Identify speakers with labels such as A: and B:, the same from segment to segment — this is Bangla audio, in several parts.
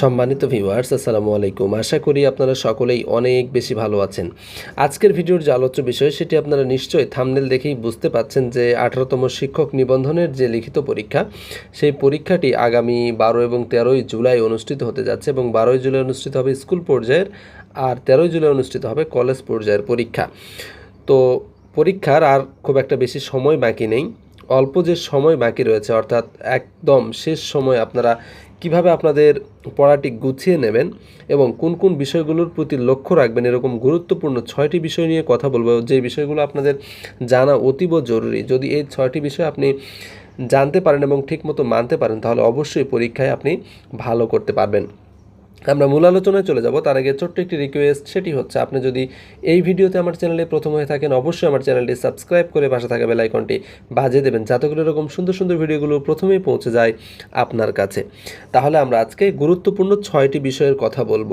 A: সম্মানিত ভিউয়ার্স আসসালামু আলাইকুম। আশা করি আপনারা সকলেই অনেক বেশি ভালো আছেন। আজকের ভিডিওর যে আলোচ্য বিষয়, সেটি আপনারা নিশ্চয়ই থামনেল দেখেই বুঝতে পাচ্ছেন যে আঠারোতম শিক্ষক নিবন্ধনের যে লিখিত পরীক্ষা, সেই পরীক্ষাটি আগামী বারো এবং তেরোই জুলাই অনুষ্ঠিত হতে যাচ্ছে এবং বারোই জুলাই অনুষ্ঠিত হবে স্কুল পর্যায়ের আর তেরোই জুলাই অনুষ্ঠিত হবে কলেজ পর্যায়ের পরীক্ষা। তো পরীক্ষার আর খুব একটা বেশি সময় বাকি নেই। অল্প যে সময় বাকি রয়েছে, অর্থাৎ একদম শেষ সময় আপনারা কীভাবে আপনাদের পড়াটি গুছিয়ে নেবেন এবং কোন কোন বিষয়গুলোর প্রতি লক্ষ্য রাখবেন, এরকম গুরুত্বপূর্ণ ছয়টি বিষয় নিয়ে কথা বলব। যে বিষয়গুলো আপনাদের জানা অতীব জরুরি, যদি এই ছয়টি বিষয় আপনি জানতে পারেন এবং ঠিকমতো মানতে পারেন, তাহলে অবশ্যই পরীক্ষায় আপনি ভালো করতে পারবেন। আমরা মূল আলোচনায় চলে যাব। তার আগে ছোট্ট একটি রিকোয়েস্ট সেটি হচ্ছে আপনি যদি এই ভিডিওতে আমার চ্যানেলে প্রথম হয়ে থাকেন, অবশ্যই আমার চ্যানেলটি সাবস্ক্রাইব করে পাশে থাকা বেল আইকনটি বাজিয়ে দেবেন, যাতে করে এরকম সুন্দর সুন্দর ভিডিওগুলো প্রথমেই পৌঁছে যায় আপনার কাছে। তাহলে আমরা আজকে গুরুত্বপূর্ণ ছয়টি বিষয়ের কথা বলব।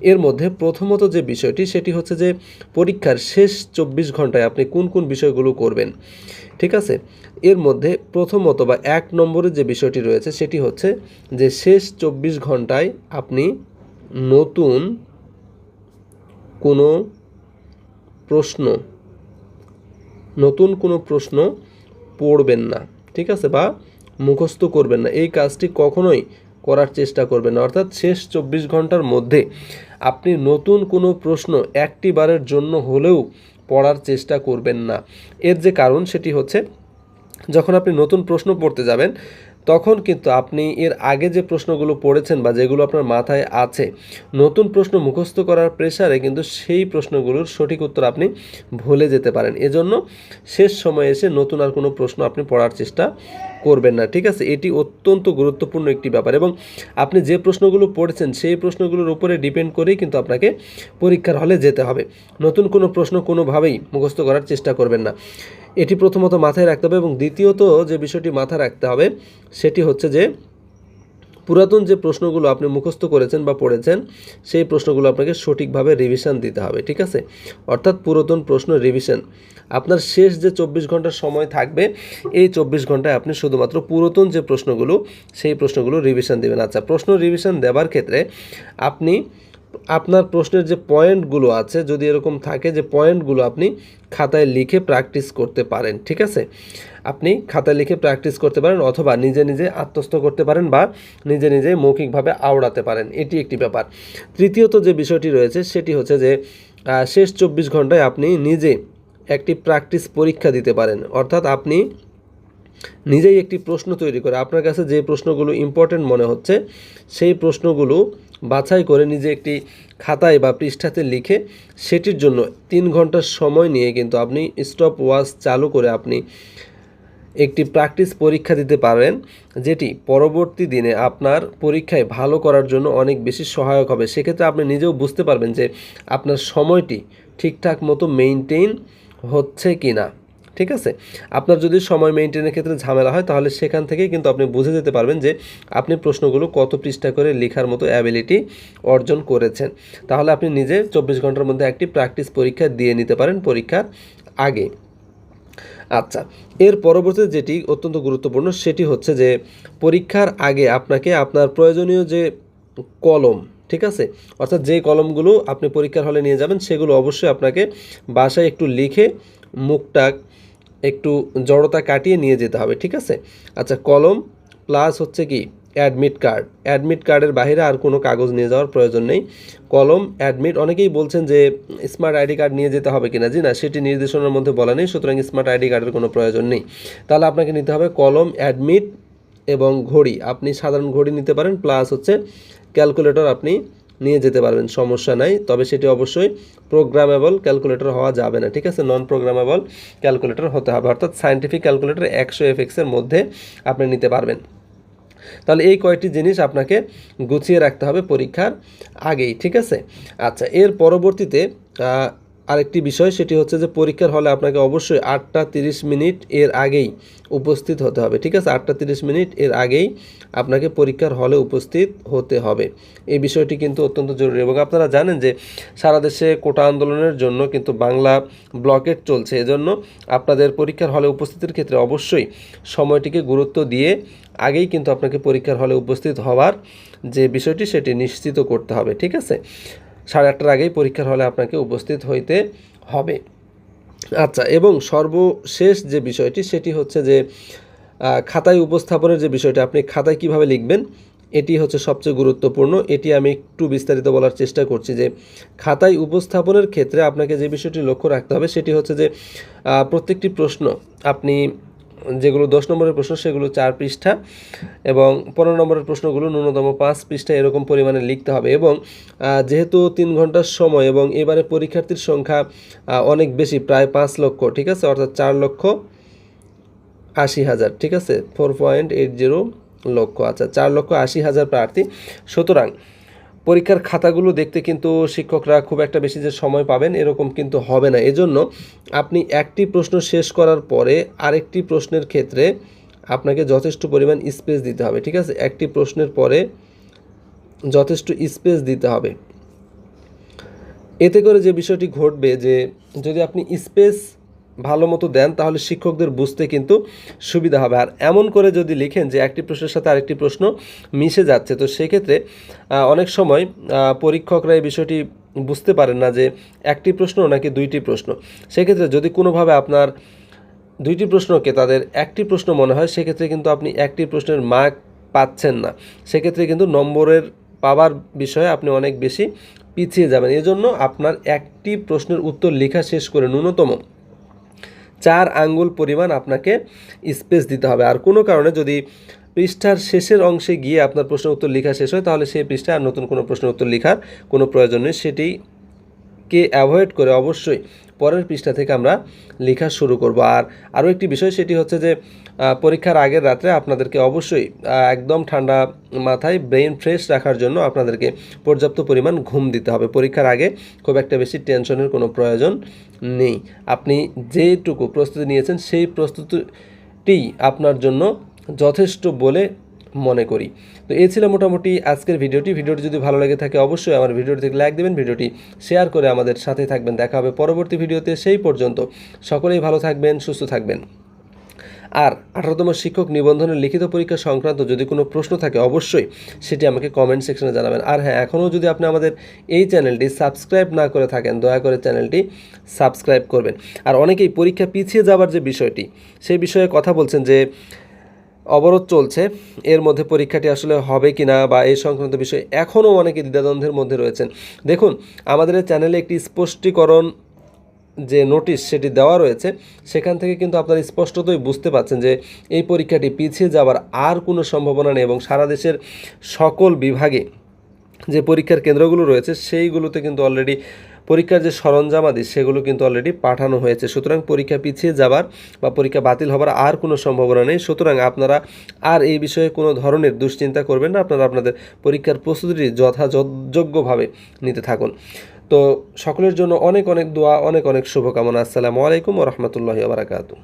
A: এর মধ্যে প্রথমত যে বিষয়টি, সেটি হচ্ছে যে পরীক্ষার শেষ চব্বিশ ঘন্টায় আপনি কোন কোন বিষয়গুলো করবেন। ঠিক আছে? এর মধ্যে প্রথমত বা এক নম্বরে যে বিষয়টি রয়েছে, সেটি হচ্ছে যে শেষ চব্বিশ ঘন্টায় আপনি নতুন কোনো প্রশ্ন, নতুন কোনো প্রশ্ন পড়বেন না, ঠিক আছে? বা মুখস্থ করবেন না। এই কাজটি কখনোই করার চেষ্টা করবেন না। অর্থাৎ শেষ চব্বিশ ঘণ্টার মধ্যে আপনি নতুন কোনো প্রশ্ন একটি বারের জন্য হলেও পড়ার চেষ্টা করবেন না। এর যে কারণ সেটি হচ্ছে, যখন আপনি নতুন প্রশ্ন পড়তে যাবেন তখন কিন্তু আপনি এর আগে যে প্রশ্নগুলো পড়েছেন বা যেগুলো আপনার মাথায় আছে, নতুন প্রশ্ন মুখস্থ করার প্রেসারে কিন্তু সেই প্রশ্নগুলোর সঠিক উত্তর আপনি ভুলে যেতে পারেন। এজন্য শেষ সময়ে এসে নতুন আর কোনো প্রশ্ন আপনি পড়ার চেষ্টা করবেন না, ঠিক আছে? এটি অত্যন্ত গুরুত্বপূর্ণ একটি ব্যাপার এবং আপনি যে প্রশ্নগুলো পড়েছেন, সেই প্রশ্নগুলোর উপরে ডিপেন্ড করেই কিন্তু আপনাকে পরীক্ষার হলে যেতে হবে। নতুন কোনো প্রশ্ন কোনোভাবেই মুখস্থ করার চেষ্টা করবেন না। এটি প্রথমত মাথায় রাখতে হবে এবং দ্বিতীয়ত যে বিষয়টি মাথায় রাখতে হবে, সেটি হচ্ছে যে পুরাতন যে প্রশ্নগুলো আপনি মুখস্থ করেছেন বা পড়েছেন, সেই প্রশ্নগুলো আপনাকে সঠিকভাবে রিভিশন দিতে হবে, ঠিক আছে? অর্থাৎ পুরাতন প্রশ্ন রিভিশন আপনার শেষ যে চব্বিশ ঘণ্টার সময় থাকবে, এই চব্বিশ ঘন্টায় আপনি শুধুমাত্র পুরাতন যে প্রশ্নগুলো, সেই প্রশ্নগুলো রিভিশন দেবেন। আচ্ছা প্রশ্ন রিভিশন দেওয়ার ক্ষেত্রে আপনি আপনার প্রশ্নের যে পয়েন্টগুলো আছে, যদি এরকম থাকে যে পয়েন্টগুলো আপনি খাতায় লিখে প্র্যাকটিস করতে পারেন, ঠিক আছে? আপনি খাতায় লিখে প্র্যাকটিস করতে পারেন অথবা নিজে নিজে আত্মস্থ করতে পারেন বা নিজে নিজে মৌখিকভাবে আওড়াতে পারেন, এটি একটি ব্যাপার। তৃতীয়ত যে বিষয়টি রয়েছে, সেটি হচ্ছে যে শেষ চব্বিশ ঘন্টায় আপনি নিজে একটি প্র্যাকটিস পরীক্ষা দিতে পারেন। অর্থাৎ আপনি নিজেই একটি প্রশ্ন তৈরি করে, আপনার কাছে যে প্রশ্নগুলো ইম্পর্টেন্ট মনে হচ্ছে, সেই প্রশ্নগুলো বাছাই করে নিজে একটি খাতায় বা পৃষ্ঠাতে লিখে সেটির জন্য তিন ঘণ্টার সময় নিয়ে কিন্তু আপনি স্টপ ওয়াচ চালু করে আপনি একটি প্র্যাকটিস পরীক্ষা দিতে পারেন, যেটি পরবর্তী দিনে আপনার পরীক্ষায় ভালো করার জন্য অনেক বেশি সহায়ক হবে। সেক্ষেত্রে আপনি নিজেও বুঝতে পারবেন যে আপনার সময়টি ঠিকঠাক মতো মেনটেন হচ্ছে কি না ঠিক আছে? আপনার যদি সময় মেনটেনের ক্ষেত্রে ঝামেলা হয়, তাহলে সেখান থেকেই কিন্তু আপনি বুঝে যেতে পারবেন যে আপনি প্রশ্নগুলো কত পৃষ্ঠা করে লেখার মতো অ্যাবিলিটি অর্জন করেছেন। তাহলে আপনি নিজে চব্বিশ ঘণ্টার মধ্যে একটি প্র্যাকটিস পরীক্ষা দিয়ে নিতে পারেন পরীক্ষার আগে। আচ্ছা এর পরবর্তীতে যেটি অত্যন্ত গুরুত্বপূর্ণ, সেটি হচ্ছে যে পরীক্ষার আগে আপনাকে আপনার প্রয়োজনীয় যে কলম, ঠিক আছে? অর্থাৎ যে কলমগুলো আপনি পরীক্ষার হলে নিয়ে যাবেন, সেগুলো অবশ্যই আপনাকে বাসায় একটু লিখে মুখটা একটু জড়তা কাটিয়ে নিয়ে যেতে হবে, ঠিক আছে? আচ্ছা কলম প্লাস হচ্ছে কি? অ্যাডমিট কার্ড অ্যাডমিট কার্ডের বাইরে আর কোনো কাগজ নিয়ে যাওয়ার প্রয়োজন নেই। কলম অ্যাডমিট অনেকেই বলছেন যে স্মার্ট আইডি কার্ড নিয়ে যেতে হবে কিনা। জি না, সেটি নির্দেশনার মধ্যে বলা নেই, সুতরাং স্মার্ট আইডি কার্ডের কোনো প্রয়োজন নেই। তাহলে আপনাকে নিতে হবে কলম অ্যাডমিট এবং ঘড়ি। আপনি সাধারণ ঘড়ি নিতে পারেন প্লাস হচ্ছে ক্যালকুলেটর আপনি নিয়ে যেতে পারবেন, সমস্যা নাই। তবে সেটি অবশ্যই প্রোগ্রামেবল ক্যালকুলেটর হওয়া যাবে না, ঠিক আছে? নন প্রোগ্রামেবল ক্যালকুলেটর হতে হবে, অর্থাৎ সায়েন্টিফিক ক্যালকুলেটর একশো এফএক্সের মধ্যে আপনি নিতে পারবেন। তাহলে এই কয়েকটি জিনিস আপনাকে গুছিয়ে রাখতে হবে পরীক্ষার আগেই, ঠিক আছে? আচ্ছা এর পরবর্তীতে আরেকটি বিষয়, সেটি হচ্ছে যে পরীক্ষার হলে আপনাকে অবশ্যই আটটা তিরিশ মিনিট এর আগেই উপস্থিত হতে হবে। ঠিক আছে? আটটা তিরিশ মিনিট এর আগেই আপনাকে পরীক্ষার হলে উপস্থিত হতে হবে। এই বিষয়টি কিন্তু অত্যন্ত জরুরি এবং আপনারা জানেন যে সারা দেশে কোটা আন্দোলনের জন্য কিন্তু বাংলা ব্লকেট চলছে। এজন্য আপনাদের পরীক্ষার হলে উপস্থিতির ক্ষেত্রে অবশ্যই সময়টিকে গুরুত্ব দিয়ে আগেই কিন্তু আপনাকে পরীক্ষার হলে উপস্থিত হওয়ার যে বিষয়টি, সেটি নিশ্চিত করতে হবে। ঠিক আছে? সাড়ে আটটার আগেই পরীক্ষার হলে আপনাকে উপস্থিত হইতে হবে। আচ্ছা এবং সর্বশেষ যে বিষয়টি, সেটি হচ্ছে যে খাতায় উপস্থাপনের যে বিষয়টা, আপনি খাতায় কীভাবে লিখবেন, এটি হচ্ছে সবচেয়ে গুরুত্বপূর্ণ। এটি আমি একটু বিস্তারিত বলার চেষ্টা করছি যে, খাতায় উপস্থাপনের ক্ষেত্রে আপনাকে যে বিষয়টি লক্ষ্য রাখতে হবে, সেটি হচ্ছে যে প্রত্যেকটি প্রশ্ন আপনি যেগুলো দশ নম্বরের প্রশ্ন, সেগুলো চার পৃষ্ঠা এবং পনেরো নম্বরের প্রশ্নগুলো ন্যূনতম পাঁচ পৃষ্ঠা এরকম পরিমাণে লিখতে হবে এবং যেহেতু তিন ঘণ্টার সময় এবং এবারে পরীক্ষার্থীর সংখ্যা অনেক বেশি, প্রায় পাঁচ লক্ষ, ঠিক আছে? অর্থাৎ চার লক্ষ আশি হাজার, ঠিক আছে? ফোর পয়েন্ট এইট জিরো লক্ষ আচ্ছা চার লক্ষ আশি হাজার প্রার্থী। সুতরাং পরীক্ষার খাতাগুলো দেখতে কিন্তু শিক্ষকরা খুব একটা বেশি যে সময় পাবেন এরকম কিন্তু হবে না। এজন্য আপনি একটি প্রশ্ন শেষ করার পরে আরেকটি প্রশ্নের ক্ষেত্রে আপনাকে যথেষ্ট পরিমাণ স্পেস দিতে হবে, ঠিক আছে? একটি প্রশ্নের পরে যথেষ্ট স্পেস দিতে হবে। এতে করে যে বিষয়টি ঘটবে যে যদি আপনি স্পেস ভালো মতো দেন, তাহলে শিক্ষকদের বুঝতে কিন্তু সুবিধা হবে। আর এমন করে যদি লিখেন যে একটি প্রশ্নের সাথে আরেকটি প্রশ্ন মিশে যাচ্ছে, তো সেক্ষেত্রে অনেক সময় পরীক্ষকরা এই বিষয়টি বুঝতে পারেন না যে একটি প্রশ্ন নাকি দুইটি প্রশ্ন। সেক্ষেত্রে যদি কোনোভাবে আপনার দুইটি প্রশ্নকে তাদের একটি প্রশ্ন মনে হয়, সেক্ষেত্রে কিন্তু আপনি একটি প্রশ্নের মার্ক পাচ্ছেন না। সেক্ষেত্রে কিন্তু নম্বরের পাওয়ার বিষয়ে আপনি অনেক বেশি পিছিয়ে যাবেন। এজন্য আপনার একটি প্রশ্নের উত্তর লেখা শেষ করে ন্যূনতম চার আঙ্গুল পরিমাণ আপনাকে স্পেস দিতে হবে। আর কোনো কারণে যদি পৃষ্ঠার শেষের অংশে গিয়ে আপনার প্রশ্ন উত্তর লেখা শেষ হয়, তাহলে সেই পৃষ্ঠায় আর নতুন কোনো প্রশ্ন উত্তর লেখার কোনো প্রয়োজন নেই। সেটিকে অ্যাভয়েড করে অবশ্যই পরের পৃষ্ঠা থেকে আমরা লেখা শুরু করব। আর আরও একটি বিষয় সেটি হচ্ছে যে পরীক্ষার আগের রাত্রে আপনাদেরকে অবশ্যই একদম ঠান্ডা মাথায় ব্রেন ফ্রেশ রাখার জন্য আপনাদেরকে পর্যাপ্ত পরিমাণ ঘুম দিতে হবে। পরীক্ষার আগে খুব একটা বেশি টেনশনের কোনো প্রয়োজন নেই। আপনি যেটুকু প্রস্তুতি নিয়েছেন, সেই প্রস্তুতিটি আপনার জন্য যথেষ্ট বলে মনে করি। তো এই ছিল মোটামুটি আজকের ভিডিওটি। ভিডিওটি যদি ভালো লেগে থাকে অবশ্যই আমার ভিডিওটি লাইক দেবেন, ভিডিওটি শেয়ার করে আমাদের সাথে থাকবেন। দেখা হবে পরবর্তী ভিডিওতে সেই পর্যন্ত। সকলেই ভালো থাকবেন, সুস্থ থাকবেন। আর আঠারোতম শিক্ষক নিবন্ধনের লিখিত পরীক্ষা সংক্রান্ত যদি কোনো প্রশ্ন থাকে অবশ্যই সেটি আমাকে কমেন্ট সেকশনে জানাবেন। আর হ্যাঁ এখনও যদি আপনি আমাদের এই চ্যানেলটি সাবস্ক্রাইব না করে থাকেন, দয়া করে চ্যানেলটি সাবস্ক্রাইব করবেন। আর অনেকেই পরীক্ষা পিছিয়ে যাওয়ার যে বিষয়টি, সেই বিষয়ে কথা বলছেন যে অবরোধ চলছে। এর মধ্যে পরীক্ষাটি আসলে হবে কি না বা এই সংক্রান্ত বিষয়ে এখনও অনেকে দ্বিধাদ্বন্দ্বের মধ্যে রয়েছেন। দেখুন, আমাদের চ্যানেলে একটি স্পষ্টীকরণ যে নোটিশ সেটি দেওয়া রয়েছে, সেখান থেকে কিন্তু আপনারা স্পষ্টতই বুঝতে পাচ্ছেন যে এই পরীক্ষাটি পিছিয়ে যাওয়ার আর কোনো সম্ভাবনা নেই এবং সারা দেশের সকল বিভাগে যে পরীক্ষার কেন্দ্রগুলো রয়েছে, সেইগুলোতে কিন্তু অলরেডি পরীক্ষার যে সরঞ্জাম আদি, সেগুলো কিন্তু অলরেডি পাঠানো হয়েছে। সুতরাং পরীক্ষা পিছিয়ে যাবার বা পরীক্ষা বাতিল হবার আর কোনো সম্ভাবনা নেই। সুতরাং আপনারা আর এই বিষয়ে কোনো ধরনের দুশ্চিন্তা করবেন না। আপনারা আপনাদের পরীক্ষার প্রস্তুতিটি যথাযোগ্যভাবে নিতে থাকুন। তো সকলের জন্য অনেক অনেক দোয়া, অনেক অনেক শুভকামনা। আসসালামু আলাইকুম ও রহমতুল্লাহ বারাকাতু